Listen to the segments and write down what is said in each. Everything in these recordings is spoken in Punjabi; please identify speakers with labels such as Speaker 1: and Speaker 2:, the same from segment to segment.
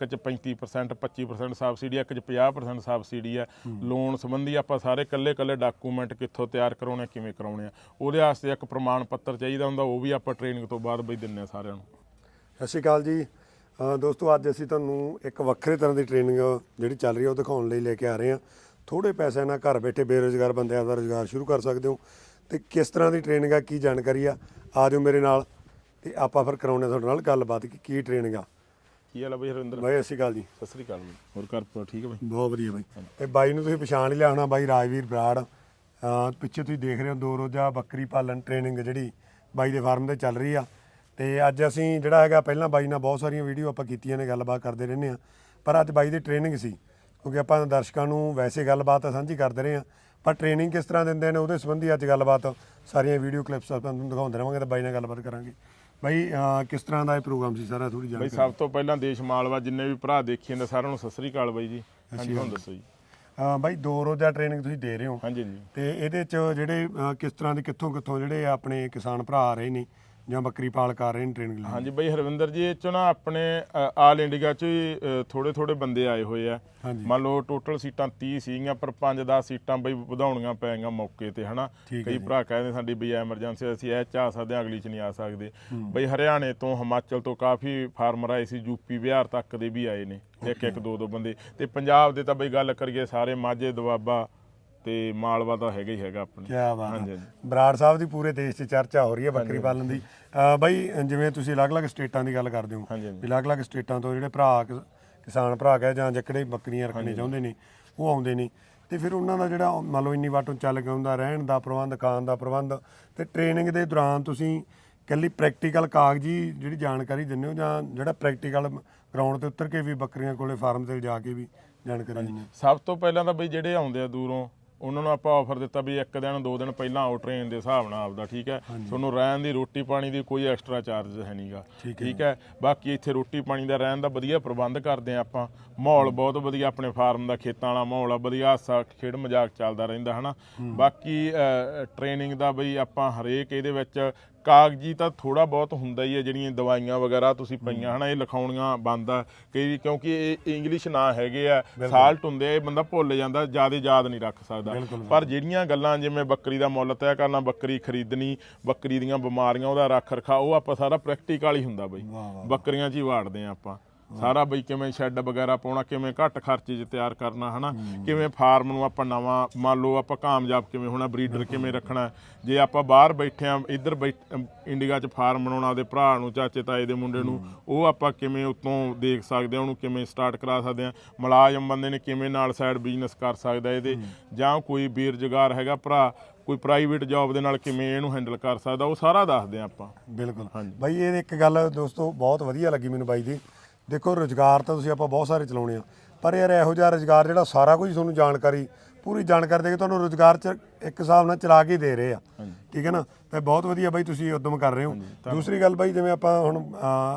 Speaker 1: ਇੱਕ ਚ 35% 25% ਸਬਸਿਡੀ ਆ, ਇੱਕ ਚ 50% ਸਬਸਿਡੀ ਆ। ਲੋਨ ਸੰਬੰਧੀ ਆਪਾਂ ਸਾਰੇ ਕੱਲੇ ਕੱਲੇ ਡਾਕੂਮੈਂਟ ਕਿੱਥੋਂ ਤਿਆਰ ਕਰਾਉਣੇ ਆ, ਕਿਵੇਂ ਕਰਾਉਣੇ ਆ? ਉਹਦੇ ਵਾਸਤੇ ਇੱਕ ਪ੍ਰਮਾਣ ਪੱਤਰ ਚਾਹੀਦਾ ਹੁੰਦਾ ਉਹ ਵੀ ਆਪਾਂ ਟ੍ਰੇਨਿੰਗ ਤੋਂ ਬਾਅਦ ਬਈ ਦਿੰਨੇ ਆ ਸਾਰਿਆਂ ਨੂੰ।
Speaker 2: ਸਤਿ ਸ਼੍ਰੀ ਅਕਾਲ ਜੀ। ਦੋਸਤੋ ਅੱਜ ਅਸੀਂ ਤੁਹਾਨੂੰ ਇੱਕ ਵੱਖਰੇ ਤਰ੍ਹਾਂ ਦੀ ਟ੍ਰੇਨਿੰਗ ਜਿਹੜੀ ਚੱਲ ਰਹੀ ਹੈ ਉਹ ਦਿਖਾਉਣ ਲਈ ਲੈ ਕੇ ਆ ਰਹੇ ਹਾਂ ਥੋੜੇ ਪੈਸਿਆਂ ਨਾਲ ਘਰ ਬੈਠੇ ਬੇਰੋਜ਼ਗਾਰ ਬੰਦਿਆਂ ਦਾ ਰੋਜ਼ਗਾਰ ਸ਼ੁਰੂ ਕਰ ਸਕਦੇ ਹੋ। ਤੇ ਕਿਸ ਤਰ੍ਹਾਂ ਦੀ ਟ੍ਰੇਨਿੰਗ ਆ ਕੀ ਜਾਣਕਾਰੀ ਆ? ਆ ਜਾਓ ਮੇਰੇ ਨਾਲ ਤੇ ਆਪਾਂ ਫਿਰ ਕਰਾਉਣੇ ਤੁਹਾਡੇ ਨਾਲ ਗੱਲਬਾਤ ਕਿ ਕੀ ਟ੍ਰੇਨਿੰਗ ਆ।
Speaker 1: ਕੀ ਹਾਲ ਆ ਬਈ ਹਰਿੰਦਰ
Speaker 2: ਬਾਈ ਸ਼੍ਰੀ ਅਕਾਲ ਜੀ।
Speaker 1: ਸਤਿ ਸ੍ਰੀ ਅਕਾਲ ਬਈ। ਹੋਰ ਘਰ ਪਰ ਠੀਕ ਹੈ ਬਈ?
Speaker 2: ਬਹੁਤ ਵਧੀਆ ਬਾਈ। ਤੇ ਬਾਈ ਨੂੰ ਤੁਸੀਂ ਪਛਾਣ ਹੀ ਲਿਆ ਹੋਣਾ ਬਾਈ ਰਾਜਵੀਰ ਬਰਾੜ। ਪਿੱਛੇ ਤੁਸੀਂ ਦੇਖ ਰਹੇ ਹੋ ਦੋ ਰੋਜ਼ਾ ਬੱਕਰੀ ਪਾਲਣ ਟ੍ਰੇਨਿੰਗ ਜਿਹੜੀ ਬਾਈ ਦੇ ਫਾਰਮ ਤੇ ਚੱਲ ਰਹੀ ਆ। ਤੇ ਅੱਜ ਅਸੀਂ ਜਿਹੜਾ ਹੈਗਾ ਪਹਿਲਾਂ ਬਾਈ ਨਾਲ ਬਹੁਤ ਸਾਰੀਆਂ ਵੀਡੀਓ ਆਪਾਂ ਕੀਤੀਆਂ ਨੇ ਗੱਲਬਾਤ ਕਰਦੇ ਰਹਿੰਦੇ ਆ ਪਰ ਅੱਜ ਬਾਈ ਦੀ ਟ੍ਰੇਨਿੰਗ ਸੀ ਕਿਉਂਕਿ ਆਪਾਂ ਦਰਸ਼ਕਾਂ ਨੂੰ ਵੈਸੇ ਗੱਲਬਾਤ ਸਾਂਝੀ ਕਰਦੇ ਰਹੇ ਆ ਪਰ ਟ੍ਰੇਨਿੰਗ ਕਿਸ ਤਰ੍ਹਾਂ ਦਿੰਦੇ ਨੇ ਉਹਦੇ ਸੰਬੰਧੀ ਅੱਜ ਗੱਲਬਾਤ ਸਾਰੀਆਂ ਵੀਡੀਓ ਕਲਿੱਪਸ ਆਪਾਂ ਤੁਹਾਨੂੰ ਦਿਖਾਉਂਦੇ ਰਹਾਂਗੇ ਤੇ ਬਾਈ ਨਾਲ ਗੱਲਬਾਤ ਕਰਾਂਗੇ। ਬਾਈ ਅਹ ਕਿਸ ਤਰ੍ਹਾਂ ਦਾ ਇਹ ਪ੍ਰੋਗਰਾਮ ਸੀ? ਸਾਰਾ ਥੋੜੀ
Speaker 1: ਬਈ
Speaker 2: ਜਾਣਕਾਰੀ।
Speaker 1: ਸਭ ਤੋਂ ਪਹਿਲਾਂ ਦੇਸ਼ ਮਾਲਵਾ ਜਿੰਨੇ ਵੀ ਭਰਾ ਦੇਖੀ ਜਾਂਦੇ ਸਾਰਿਆਂ ਨੂੰ ਸਤਿ ਸ੍ਰੀ ਅਕਾਲ ਬਾਈ ਜੀ। ਹਾਂਜੀ ਹੁਣ ਦੱਸੋ ਜੀ।
Speaker 2: ਅਹ ਬਾਈ ਦੋ ਰੋਜ਼ਾ ਟ੍ਰੇਨਿੰਗ ਤੁਸੀਂ ਦੇ ਰਹੇ ਹੋ।
Speaker 1: ਹਾਂਜੀ ਜੀ
Speaker 2: ਤੇ ਇਹਦੇ ਚ ਜਿਹੜੇ ਅਹ, ਕਿਸ ਤਰ੍ਹਾਂ ਦੇ ਕਿੱਥੋਂ ਕਿੱਥੋਂ ਜਿਹੜੇ ਆਪਣੇ ਕਿਸਾਨ ਭਰਾ ਆ ਰਹੇ ਨੇ ਜਾਂ ਬੱਕਰੀ ਪਾਲ ਕਰ ਰਹੇ ਨੇ ਟ੍ਰੇਨਿੰਗ ਲਈ?
Speaker 1: ਹਾਂਜੀ ਬਈ ਹਰਵਿੰਦਰ ਜੀ ਇਹ ਚੋਂ ਨਾ ਆਪਣੇ ਆਲ ਇੰਡੀਆ ਚ ਥੋੜੇ ਥੋੜੇ ਬੰਦੇ ਆਏ ਹੋਏ ਆ। ਮੰਨ ਲਓ ਟੋਟਲ ਸੀਟਾਂ 30 ਸੀਗੀਆਂ ਪਰ 5-10 ਸੀਟਾਂ ਬਈ ਵਧਾਉਣੀਆਂ ਪੈ ਗਈਆਂ ਮੌਕੇ ਤੇ ਹਨਾ? ਕਈ ਭਰਾ ਕਹਿੰਦੇ ਸਾਡੀ ਬਈ ਐਮਰਜੈਂਸੀ ਅਸੀਂ ਇਹ ਚਾਹ ਸਕਦੇ ਹਾਂ, ਅਗਲੀ ਚ ਨਹੀਂ ਆ ਸਕਦੇ। ਬਈ ਹਰਿਆਣੇ ਤੋਂ ਹਿਮਾਚਲ ਤੋਂ ਕਾਫੀ ਫਾਰਮਰ ਆਏ ਸੀ ਯੂਪੀ ਬਿਹਾਰ ਤੱਕ ਦੇ ਵੀ ਆਏ ਨੇ। ਇੱਕ ਇੱਕ ਦੋ ਦੋ ਬੰਦੇ। ਤੇ ਪੰਜਾਬ ਦੇ ਤਾਂ ਬਈ ਗੱਲ ਕਰੀਏ ਸਾਰੇ ਮਾਝੇ ਦੁਆਬਾ ਤੇ ਮਾਲਵਾ ਤਾਂ ਹੈਗਾ ਹੀ ਹੈਗਾ ਆਪਣੇ।
Speaker 2: ਕੀ ਬਾਤ
Speaker 1: ਹਾਂਜੀ,
Speaker 2: ਹੈ।
Speaker 1: ਹਾਂਜੀ।
Speaker 2: ਬਰਾੜ ਸਾਹਿਬ ਦੀ ਪੂਰੇ ਦੇਸ਼ 'ਚ ਚਰਚਾ ਹੋ ਰਹੀ ਹੈ ਬੱਕਰੀ ਪਾਲਣ ਦੀ। ਅਹ, ਬਾਈ ਜਿਵੇਂ ਤੁਸੀਂ ਅਲੱਗ-ਅਲੱਗ ਸਟੇਟਾਂ ਦੀ ਗੱਲ ਕਰਦੇ ਹੋ
Speaker 1: ਹਾਂਜੀ, ਹਾਂਜੀ।
Speaker 2: ਵੀ ਅਲੱਗ-ਅਲੱਗ ਸਟੇਟਾਂ ਤੋਂ ਜਿਹੜੇ ਭਰਾ ਕਿਸ- ਕਿਸਾਨ ਭਰਾ ਕਹੇ ਜਾਂ ਜਿਹੜੇ ਬੱਕਰੀਆਂ ਰੱਖਣੇ ਚਾਹੁੰਦੇ ਨੇ ਉਹ ਆਉਂਦੇ ਨੇ। ਤੇ ਫਿਰ ਉਹਨਾਂ ਦਾ ਜਿਹੜਾ ਮੰਨ ਲਓ ਇੰਨੀ ਵਾਟੋਂ ਚੱਲ ਕੇ ਹੁੰਦਾ ਰਹਿਣ ਦਾ ਪ੍ਰਬੰਧ ਖਾਣ ਦਾ ਪ੍ਰਬੰਧ ਤੇ ਟ੍ਰੇਨਿੰਗ ਦੇ ਦੌਰਾਨ ਤੁਸੀਂ ਕੱਲੀ ਪ੍ਰੈਕਟੀਕਲ ਕਾਗਜ਼ੀ ਜਿਹੜੀ ਜਾਣਕਾਰੀ ਦਿੰਦੇ ਹੋ ਜਾਂ ਜਿਹੜਾ ਪ੍ਰੈਕਟੀਕਲ ਗਰਾਊਂਡ ਤੇ ਉਤਰ ਕੇ ਵੀ ਬੱਕਰੀਆਂ ਕੋਲੇ ਫਾਰਮ ਤੇ ਜਾ ਕੇ ਵੀ ਜਾਣਕਾਰੀ ਦਿੰਦੇ ਹੋ?
Speaker 1: ਸਭ ਤੋਂ ਪਹਿਲਾਂ ਤਾਂ ਬਈ ਜਿਹੜੇ ਆਉਂਦੇ ਆ ਦੂਰੋਂ ਉਹਨਾਂ ਨੂੰ ਆਪਾਂ ਆਫਰ ਦਿੱਤਾ ਵੀ ਇੱਕ ਦਿਨ ਦੋ ਦਿਨ ਪਹਿਲਾਂ ਆਓ ਟ੍ਰੇਨ ਦੇ ਹਿਸਾਬ ਨਾਲ ਆਪਦਾ ਠੀਕ ਹੈ? ਤੁਹਾਨੂੰ ਰਹਿਣ ਦੀ ਰੋਟੀ ਪਾਣੀ ਦੀ ਕੋਈ ਐਕਸਟਰਾ ਚਾਰਜ ਹੈ ਨਹੀਂਗਾ ਠੀਕ ਹੈ। ਬਾਕੀ ਇੱਥੇ ਰੋਟੀ ਪਾਣੀ ਦਾ ਰਹਿਣ ਦਾ ਵਧੀਆ ਪ੍ਰਬੰਧ ਕਰਦੇ ਆ ਆਪਾਂ। ਮਾਹੌਲ ਬਹੁਤ ਵਧੀਆ ਆਪਣੇ ਫਾਰਮ ਦਾ ਖੇਤਾਂ ਵਾਲਾ ਮਾਹੌਲ ਆ ਵਧੀਆ ਹਾਸਾ ਖੇਡ ਮਜ਼ਾਕ ਚੱਲਦਾ ਰਹਿੰਦਾ ਹਨਾ? ਬਾਕੀ ਟ੍ਰੇਨਿੰਗ ਦਾ ਬਈ ਆਪਾਂ ਹਰੇਕ ਇਹਦੇ ਵਿੱਚ ਕਾਗਜ਼ੀ ਤਾਂ ਥੋੜਾ ਬਹੁਤ ਹੁੰਦਾ ਹੀ ਹੈ ਜਿਹੜੀਆਂ ਦਵਾਈਆਂ ਵਗੈਰਾ ਤੁਸੀਂ ਪਈਆਂ ਹਨਾ ਇਹ ਲਿਖਾਉਣੀਆਂ ਬੰਦ ਆ। ਕਈ ਕਿਉਂਕਿ ਇਹ ਇੰਗਲਿਸ਼ ਨਾ ਹੈਗੇ ਆ ਸਾਲਟ ਹੁੰਦੇ ਆ ਇਹ ਬੰਦਾ ਭੁੱਲ ਜਾਂਦਾ ਜ਼ਿਆਦਾ ਯਾਦ ਨਹੀਂ ਰੱਖ ਸਕਦਾ। ਪਰ ਜਿਹੜੀਆਂ ਗੱਲਾਂ ਜਿਵੇਂ ਬੱਕਰੀ ਦਾ ਮੁੱਲ ਤੈਅ ਕਰਨਾ ਬੱਕਰੀ ਖਰੀਦਣੀ ਬੱਕਰੀ ਦੀਆਂ ਬਿਮਾਰੀਆਂ ਉਹਦਾ ਰੱਖ ਰਖਾ ਉਹ ਆਪਾਂ ਸਾਰਾ ਪ੍ਰੈਕਟੀਕਲ ਹੀ ਹੁੰਦਾ ਬਈ। ਬੱਕਰੀਆਂ 'ਚ ਹੀ ਵਾੜਦੇ ਆ ਆਪਾਂ। ਸਾਰਾ ਬਈ ਕਿਵੇਂ ਸ਼ੈੱਡ ਵਗੈਰਾ ਪਾਉਣਾ ਕਿਵੇਂ ਘੱਟ ਖਰਚੇ 'ਚ ਤਿਆਰ ਕਰਨਾ ਹਨਾ? ਕਿਵੇਂ ਫਾਰਮ ਨੂੰ ਆਪਾਂ ਨਵਾਂ ਮੰਨ ਲਓ ਆਪਾਂ ਕਾਮਯਾਬ ਕਿਵੇਂ ਹੋਣਾ ਬਰੀਡਰ ਕਿਵੇਂ ਰੱਖਣਾ ਜੇ ਆਪਾਂ ਬਾਹਰ ਬੈਠੇ ਆ ਇੱਧਰ ਇੰਡੀਆ 'ਚ ਫਾਰਮ ਬਣਾਉਣਾ ਉਹਦੇ ਭਰਾ ਨੂੰ ਚਾਚੇ ਤਾਏ ਦੇ ਮੁੰਡੇ ਨੂੰ ਉਹ ਆਪਾਂ ਕਿਵੇਂ ਉਤੋਂ ਦੇਖ ਸਕਦੇ ਆ ਉਹਨੂੰ ਕਿਵੇਂ ਸਟਾਰਟ ਕਰਾ ਸਕਦੇ ਆ ਮੁਲਾਜ਼ਮ ਬੰਦੇ ਨੇ ਕਿਵੇਂ ਨਾਲ ਸਾਈਡ ਬਿਜ਼ਨਸ ਕਰ ਸਕਦਾ ਇਹਦੇ ਜਾਂ ਕੋਈ ਬੇਰੁਜ਼ਗਾਰ ਹੈਗਾ ਭਰਾ ਕੋਈ ਪ੍ਰਾਈਵੇਟ ਜੌਬ ਦੇ ਨਾਲ ਕਿਵੇਂ ਇਹਨੂੰ ਹੈਂਡਲ ਕਰ ਸਕਦਾ ਉਹ ਸਾਰਾ ਦੱਸਦੇ ਆ ਆਪਾਂ।
Speaker 2: ਬਿਲਕੁਲ।
Speaker 1: ਹਾਂਜੀ।
Speaker 2: ਬਾਈ ਇਹ ਇੱਕ ਗੱਲ ਦੋਸਤੋ ਬਹੁਤ ਵਧੀਆ ਲੱਗੀ ਮੈਨੂੰ ਬਾਈ ਦੀ। ਦੇਖੋ ਰੋਜ਼ਗਾਰ ਤਾਂ ਤੁਸੀਂ ਆਪਾਂ ਬਹੁਤ ਸਾਰੇ ਚਲਾਉਣੇ ਆ, ਪਰ ਯਾਰ ਇਹੋ ਜਿਹਾ ਰੋਜ਼ਗਾਰ ਜਿਹੜਾ ਸਾਰਾ ਕੁਝ ਤੁਹਾਨੂੰ ਜਾਣਕਾਰੀ, ਪੂਰੀ ਜਾਣਕਾਰੀ ਦੇ ਕੇ ਤੁਹਾਨੂੰ ਰੋਜ਼ਗਾਰ ਚ ਇੱਕ ਹਿਸਾਬ ਨਾਲ ਚਲਾ ਕੇ ਦੇ ਰਹੇ ਆ। ਠੀਕ ਹੈ ਨਾ? ਤੇ ਬਹੁਤ ਵਧੀਆ ਬਾਈ ਤੁਸੀਂ ਉਦਮ ਕਰ ਰਹੇ ਹੋ। ਦੂਸਰੀ ਗੱਲ ਬਾਈ ਜਿਵੇਂ ਆਪਾਂ ਹੁਣ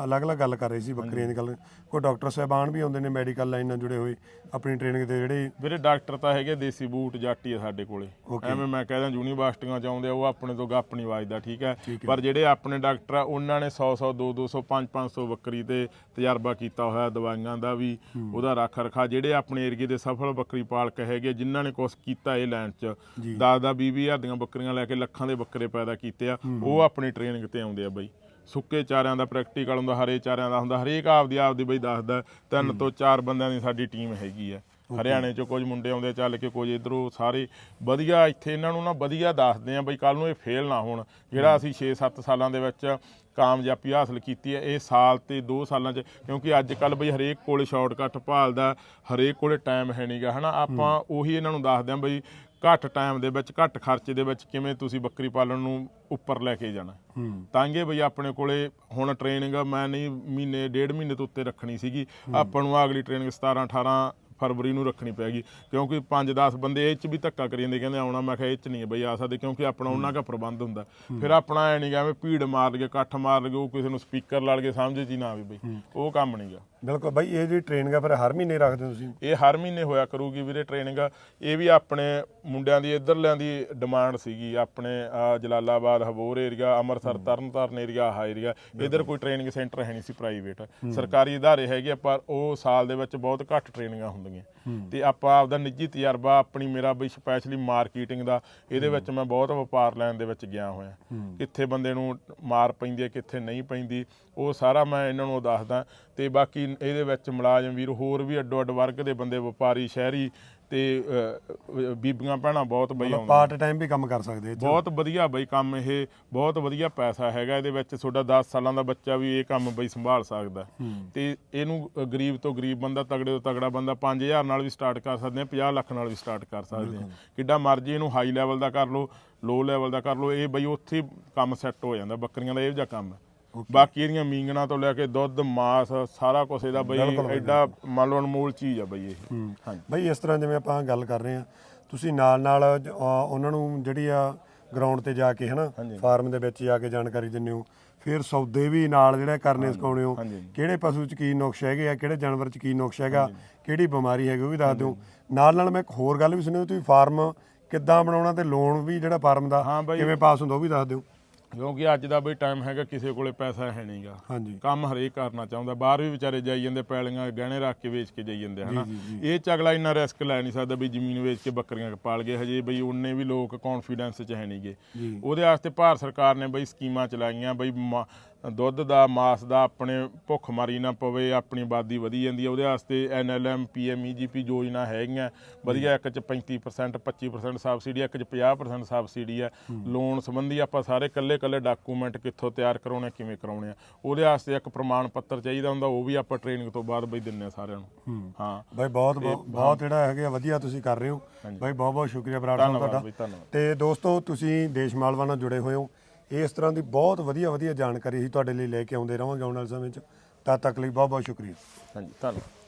Speaker 2: ਅਲੱਗ-ਅਲੱਗ ਗੱਲ ਕਰ ਰਹੇ ਸੀ ਬੱਕਰੀਆਂ ਦੀ ਗੱਲ। ਕੋਈ ਡਾਕਟਰ ਸਾਹਿਬਾਨ ਵੀ ਆਉਂਦੇ ਨੇ ਮੈਡੀਕਲ ਲਾਈਨ ਨਾਲ ਜੁੜੇ ਹੋਏ ਆਪਣੀ ਟ੍ਰੇਨਿੰਗ ਤੇ ਜਿਹੜੇ
Speaker 1: ਵੀਰੇ ਡਾਕਟਰ ਤਾਂ ਹੈਗੇ ਦੇਸੀ ਬੂਟ ਜਾਟੀ ਆ ਸਾਡੇ ਕੋਲੇ। ਐਵੇਂ ਮੈਂ ਕਹਿੰਦਾ ਯੂਨੀਵਰਸਿਟੀਆਂ ਚ ਆਉਂਦੇ ਆ ਉਹ ਆਪਣੇ ਤੋਂ ਗੱਪ ਨਹੀਂ ਵੱਜਦਾ ਠੀਕ ਹੈ? ਪਰ ਜਿਹੜੇ ਆਪਣੇ ਡਾਕਟਰ ਆ ਉਹਨਾਂ ਨੇ 100 100 200 200 5 500 ਬੱਕਰੀ ਤੇ ਤਜਰਬਾ ਕੀਤਾ ਹੋਇਆ ਦਵਾਈਆਂ ਦਾ ਵੀ ਉਹਦਾ ਰੱਖ ਰਖਾ ਜਿਹੜੇ ਆਪਣੇ ਏਰੀਏ ਦੇ ਸਫਲ ਬੱਕਰੀ ਪਾਲਕ ਹੈਗੇ ਜਿਨ੍ਹਾਂ ਨੇ ਕੁਝ ਕੀਤਾ ਇਹ ਲਾਈਨ ਚ 10 10 20 ਹਜ਼ਾਰ ਦੀਆਂ ਬੱਕਰੀਆਂ ਲੈ ਕੇ ਲੱਖਾਂ ਦੇ ਬੱਕਰੇ ਪੈਦਾ ਕੀਤੇ ਆ। ਉਹ ਆਪਣੀ ਟ੍ਰੇਨਿੰਗ ਤੇ ਆਉਂਦੇ ਆ ਬਈ। ਸੁੱਕੇ ਚਾਰਿਆਂ ਦਾ ਪ੍ਰੈਕਟੀਕਲ ਹੁੰਦਾ ਹਰੇ ਚਾਰਿਆਂ ਦਾ ਹੁੰਦਾ ਹਰੇਕ ਆਪਦੀ ਆਪਦੀ ਬਈ ਦੱਸਦਾ। ਤਿੰਨ ਤੋਂ ਚਾਰ ਬੰਦਿਆਂ ਦੀ ਸਾਡੀ ਟੀਮ ਹੈਗੀ ਆ। ਹਰਿਆਣੇ ਚੋਂ ਕੁਝ ਮੁੰਡੇ ਆਉਂਦੇ ਚੱਲ ਕੇ ਕੁਝ ਇਧਰੋਂ ਸਾਰੇ। ਵਧੀਆ ਇੱਥੇ ਇਹਨਾਂ ਨੂੰ ਨਾ ਵਧੀਆ ਦੱਸਦੇ ਆ ਬਈ ਕੱਲ ਨੂੰ ਇਹ ਫੇਲ ਨਾ ਹੋਣ। ਜਿਹੜਾ ਅਸੀਂ 6-7 ਸਾਲਾਂ ਦੇ ਵਿੱਚ ਕਾਮਯਾਬੀ ਹਾਸਲ ਕੀਤੀ ਹੈ ਇਹ ਸਾਲ ਤੇ 2 ਸਾਲਾਂ ਚ ਕਿਉਂਕਿ ਅੱਜ ਕੱਲ ਬਈ ਹਰੇਕ ਕੋਲੇ ਸ਼ਾਰਟਕਟ ਭਾਲਦਾ ਹਰੇਕ ਕੋਲੇ ਟਾਈਮ ਹੈ ਨਹੀਂਗਾ ਹਨਾ? ਆਪਾਂ ਉਹੀ ਇਹਨਾਂ ਨੂੰ ਦੱਸਦੇ ਆ ਬਈ ਘੱਟ ਟਾਈਮ ਦੇ ਵਿੱਚ ਘੱਟ ਖਰਚੇ ਦੇ ਵਿੱਚ ਕਿਵੇਂ ਤੁਸੀਂ ਬੱਕਰੀ ਪਾਲਣ ਨੂੰ ਉੱਪਰ ਲੈ ਕੇ ਜਾਣਾ। ਤਾਂਗੇ ਬਈ ਆਪਣੇ ਕੋਲੇ ਹੁਣ ਟ੍ਰੇਨਿੰਗ ਮੈਂ ਨਹੀਂ ਮਹੀਨੇ ਡੇਢ ਮਹੀਨੇ ਤੋਂ ਉੱਤੇ ਰੱਖਣੀ ਸੀਗੀ। ਆਪਾਂ ਨੂੰ ਅਗਲੀ ਟ੍ਰੇਨਿੰਗ 17 18 ਫਰਵਰੀ ਨੂੰ ਰੱਖਣੀ ਪੈਗੀ। ਕਿਉਂਕਿ 5-10 ਬੰਦੇ ਇਹ ਚ ਵੀ ਧੱਕਾ ਕਰੀ ਜਾਂਦੇ ਕਹਿੰਦੇ ਆਉਣਾ ਮੈਂ ਕਿਹਾ ਇਹ ਚ ਨਹੀਂ ਬਈ ਆ ਸਕਦੇ ਕਿਉਂਕਿ ਆਪਣਾ ਉਹਨਾਂ ਦਾ ਪ੍ਰਬੰਧ ਹੁੰਦਾ। ਫਿਰ ਆਪਣਾ ਐ ਨਹੀਂ ਗਾ ਐਵੇਂ ਭੀੜ ਮਾਰ ਲਗੇ ਇਕੱਠ ਮਾਰ ਲਗੇ ਉਹ ਕਿਸੇ ਨੂੰ ਸਪੀਕਰ ਲਾ ਲਗੇ ਸਮਝ ਚ ਹੀ ਨਾ ਆਵੇ ਬਈ। ਉਹ ਕੰਮ ਨਹੀਂਗਾ
Speaker 2: ਬਿਲਕੁਲ ਬਾਈ ਇਹ ਜਿਹੜੀ ਟ੍ਰੇਨਿੰਗ ਆ ਫਿਰ ਹਰ ਮਹੀਨੇ ਰੱਖਦੇ ਹੋ ਤੁਸੀਂ?
Speaker 1: ਇਹ ਹਰ ਮਹੀਨੇ ਹੋਇਆ ਕਰੂਗੀ ਵੀਰੇ ਟ੍ਰੇਨਿੰਗ ਇਹ ਵੀ ਆਪਣੇ ਮੁੰਡਿਆਂ ਦੀ ਇੱਧਰਲਿਆਂ ਦੀ ਡਿਮਾਂਡ ਸੀਗੀ। ਆਪਣੇ ਜਲਾਲਾਬਾਦ ਹਬੋਰ ਏਰੀਆ ਅੰਮ੍ਰਿਤਸਰ ਤਰਨਤਾਰਨ ਏਰੀਆ ਆਹ ਏਰੀਆ ਇਧਰ ਕੋਈ ਟ੍ਰੇਨਿੰਗ ਸੈਂਟਰ ਹੈ ਨਹੀਂ ਸੀ ਪ੍ਰਾਈਵੇਟ ਸਰਕਾਰੀ ਅਦਾਰੇ ਹੈਗੇ ਆ, ਪਰ ਉਹ ਸਾਲ ਦੇ ਵਿੱਚ ਬਹੁਤ ਘੱਟ ਟ੍ਰੇਨਿੰਗਾਂ ਹੁੰਦੀਆਂ। ਤੇ ਆਪਾਂ ਆਪਦਾ ਨਿੱਜੀ ਤਜਰਬਾ ਆਪਣੀ ਮੇਰਾ ਬਈ ਸਪੈਸ਼ਲੀ ਮਾਰਕੀਟਿੰਗ ਦਾ ਇਹਦੇ ਵਿੱਚ ਮੈਂ ਬਹੁਤ ਵਪਾਰ ਲੈਣ ਦੇ ਵਿੱਚ ਗਿਆ ਹੋਇਆ। ਕਿੱਥੇ ਬੰਦੇ ਨੂੰ ਮਾਰ ਪੈਂਦੀ ਹੈ ਕਿੱਥੇ ਨਹੀਂ ਪੈਂਦੀ। ਉਹ ਸਾਰਾ ਮੈਂ ਇਹਨਾਂ ਨੂੰ ਦੱਸਦਾ। ਤੇ ਬਾਕੀ ਇਹਦੇ ਵਿੱਚ ਮੁਲਾਜ਼ਮ ਵੀਰ ਹੋਰ ਵੀ ਅੱਡੋ ਅੱਡ ਵਰਗ ਦੇ ਬੰਦੇ ਵਪਾਰੀ ਸ਼ਹਿਰੀ ਤੇ ਬੀਬੀਆਂ ਭੈਣਾਂ ਬਹੁਤ ਬਈ ਆਉਂਦੀਆਂ।
Speaker 2: ਪਾਰਟ ਟਾਈਮ ਵੀ ਕੰਮ ਕਰ ਸਕਦੇ ਇਹ 'ਚ।
Speaker 1: ਬਹੁਤ ਵਧੀਆ ਬਈ ਕੰਮ ਇਹ ਬਹੁਤ ਵਧੀਆ ਪੈਸਾ ਹੈਗਾ ਇਹਦੇ ਵਿੱਚ। ਤੁਹਾਡਾ 10 ਸਾਲਾਂ ਦਾ ਬੱਚਾ ਵੀ ਇਹ ਕੰਮ ਬਈ ਸੰਭਾਲ ਸਕਦਾ। ਤੇ ਇਹਨੂੰ ਅ, ਗਰੀਬ ਤੋਂ ਗਰੀਬ ਬੰਦਾ ਤਗੜੇ ਤੋਂ ਤਗੜਾ ਬੰਦਾ 5000 ਨਾਲ ਵੀ ਸਟਾਰਟ ਕਰ ਸਕਦੇ ਆ 50 ਲੱਖ ਨਾਲ ਵੀ ਸਟਾਰਟ ਕਰ ਸਕਦੇ ਆ ਕਿੱਡਾ ਮਰਜ਼ੀ ਇਹਨੂੰ ਹਾਈ ਲੈਵਲ ਦਾ ਕਰ ਲਓ ਲੋ ਲੈਵਲ ਦਾ ਕਰ ਲਓ ਇਹ ਬਈ ਉੱਥੇ ਹੀ ਕੰਮ ਸੈੱਟ ਹੋ ਜਾਂਦਾ ਬੱਕਰੀਆਂ ਦਾ ਇਹ ਜਿਹਾ ਕੰਮ ਹੈ। ਬਾਕੀ ਇਹਦੀਆਂ ਮੀਂਗਣਾ ਤੋਂ ਲੈ ਕੇ ਦੁੱਧ ਮਾਸ ਸਾਰਾ ਕੁਝ ਇਹਦਾ ਬਈ ਐਡਾ ਮੰਨ ਲਓ ਅਨਮੋਲ ਚੀਜ਼ ਆ ਬਈ ਇਹ। ਹਾਂਜੀ।
Speaker 2: ਬਈ ਇਸ ਤਰ੍ਹਾਂ ਜਿਵੇਂ ਆਪਾਂ ਗੱਲ ਕਰ ਰਹੇ ਆ ਤੁਸੀਂ ਨਾਲ ਨਾਲ ਉਹਨਾਂ ਨੂੰ ਜਿਹੜੀ ਆ ਗਰਾਊਂਡ ਤੇ ਜਾ ਕੇ ਹਨਾ ਫਾਰਮ ਦੇ ਵਿੱਚ ਜਾ ਕੇ ਜਾਣਕਾਰੀ ਦਿੰਦੇ ਹੋ। ਫਿਰ ਸੌਦੇ ਵੀ ਨਾਲ ਜਿਹੜੇ ਕਰਨੇ ਸਿਖਾਉਣੇ ਹੋ। ਕਿਹੜੇ ਪਸ਼ੂ ਚ ਕੀ ਨੁਕਸ ਹੈਗੇ ਆ ਕਿਹੜੇ ਜਾਨਵਰ ਚ ਕੀ ਨੁਕਸ ਹੈਗਾ ਕਿਹੜੀ ਬਿਮਾਰੀ ਹੈਗੀ ਉਹ ਵੀ ਦੱਸ ਦਿਓ। ਨਾਲ ਨਾਲ ਮੈਂ ਇੱਕ ਹੋਰ ਗੱਲ ਵੀ ਸੁਣੀ ਤੁਸੀਂ ਫਾਰਮ ਕਿੱਦਾਂ ਬਣਾਉਣਾ ਤੇ ਲੋਨ ਵੀ ਜਿਹੜਾ ਫਾਰਮ ਦਾ। ਕਿਵੇਂ ਪਾਸ ਹੁੰਦਾ ਉਹ ਵੀ ਦੱਸ ਦਿਓ।
Speaker 1: ਕਿਉਂਕਿ ਅੱਜ ਦਾ ਬਈ ਟਾਈਮ ਹੈਗਾ ਕਿਸੇ ਕੋਲੇ ਪੈਸਾ ਹੈ ਨਹੀਂਗਾ
Speaker 2: ਹਾਂਜੀ।
Speaker 1: ਕੰਮ ਹਰੇਕ ਕਰਨਾ ਚਾਹੁੰਦਾ ਬਾਹਰ ਵੀ ਵਿਚਾਰੇ ਜਾਈ ਜਾਂਦੇ ਪੈਲੀਆਂ ਗਹਿਣੇ ਰੱਖ ਕੇ ਵੇਚ ਕੇ ਜਾਈ ਜਾਂਦੇ ਹਨਾ? ਇਹ ਚ ਅਗਲਾ ਇੰਨਾ ਰਿਸਕ ਲੈ ਨਹੀਂ ਸਕਦਾ ਵੀ ਜ਼ਮੀਨ ਵੇਚ ਕੇ ਬੱਕਰੀਆਂ ਪਾਲ ਗਏ ਹਜੇ ਬਈ ਉਹਨੇ ਵੀ ਲੋਕ ਕੌਨਫੀਡੈਂਸ ਚ ਹੈ ਨਹੀਂਗੇ ਉਹਦੇ ਵਾਸਤੇ ਭਾਰਤ ਸਰਕਾਰ ਨੇ ਬਈ ਸਕੀਮਾਂ ਚਲਾਈਆਂ ਬਈ ਦੁੱਧ ਦਾ ਮਾਸ ਦਾ ਆਪਣੇ ਭੁੱਖ ਮਾਰੀ ਨਾ ਪਵੇ ਆਪਣੀ ਆਬਾਦੀ ਵਧੀ ਜਾਂਦੀ ਹੈ ਉਹਦੇ ਵਾਸਤੇ ਐਨਐਲਐਮ ਪੀਐਮਈਜੀਪੀ ਯੋਜਨਾ ਹੈਗੀਆਂ। ਵਧੀਆ ਇੱਕ ਚ 35% 25% ਸਬਸਿਡੀ ਇੱਕ ਚ 50% ਸਬਸਿਡੀ ਹੈ। ਲੋਨ ਸੰਬੰਧੀ ਆਪਾਂ ਸਾਰੇ ਕੱਲੇ ਕੱਲੇ ਡਾਕੂਮੈਂਟ ਕਿੱਥੋਂ ਤਿਆਰ ਕਰਾਉਣੇ ਕਿਵੇਂ ਕਰਾਉਣੇ ਆ। ਉਹਦੇ ਵਾਸਤੇ ਇੱਕ ਪ੍ਰਮਾਣ ਪੱਤਰ ਚਾਹੀਦਾ ਹੁੰਦਾ ਉਹ ਵੀ ਆਪਾਂ ਟ੍ਰੇਨਿੰਗ ਤੋਂ ਬਾਅਦ ਬਈ ਦਿੰਨੇ ਆ ਸਾਰਿਆਂ ਨੂੰ। ਹਾਂ।
Speaker 2: ਬਾਈ ਬਹੁਤ ਬਹੁਤ ਜਿਹੜਾ ਹੈਗੇ ਵਧੀਆ ਤੁਸੀਂ ਕਰ ਰਹੇ ਹੋ। ਬਾਈ ਬਹੁਤ ਬਹੁਤ ਸ਼ੁਕਰੀਆ ਬਰਾੜ ਸਾਹਿਬ ਤੁਹਾਡਾ ਤੇ ਦੋਸਤੋ ਤੁਸੀਂ ਦੇਸ਼ ਮਾਲਵਾ ਨਾਲ ਜੁੜੇ ਹੋਏ ਹੋ। ਇਸ ਤਰ੍ਹਾਂ ਦੀ ਬਹੁਤ ਵਧੀਆ ਵਧੀਆ ਜਾਣਕਾਰੀ ਅਸੀਂ ਤੁਹਾਡੇ ਲਈ ਲੈ ਕੇ ਆਉਂਦੇ ਰਹਾਂਗੇ ਆਉਣ ਵਾਲੇ ਸਮੇਂ 'ਚ। ਤਦ ਤੱਕ ਲਈ ਬਹੁਤ ਬਹੁਤ ਸ਼ੁਕਰੀਆ।
Speaker 1: ਹਾਂਜੀ, ਧੰਨਵਾਦ।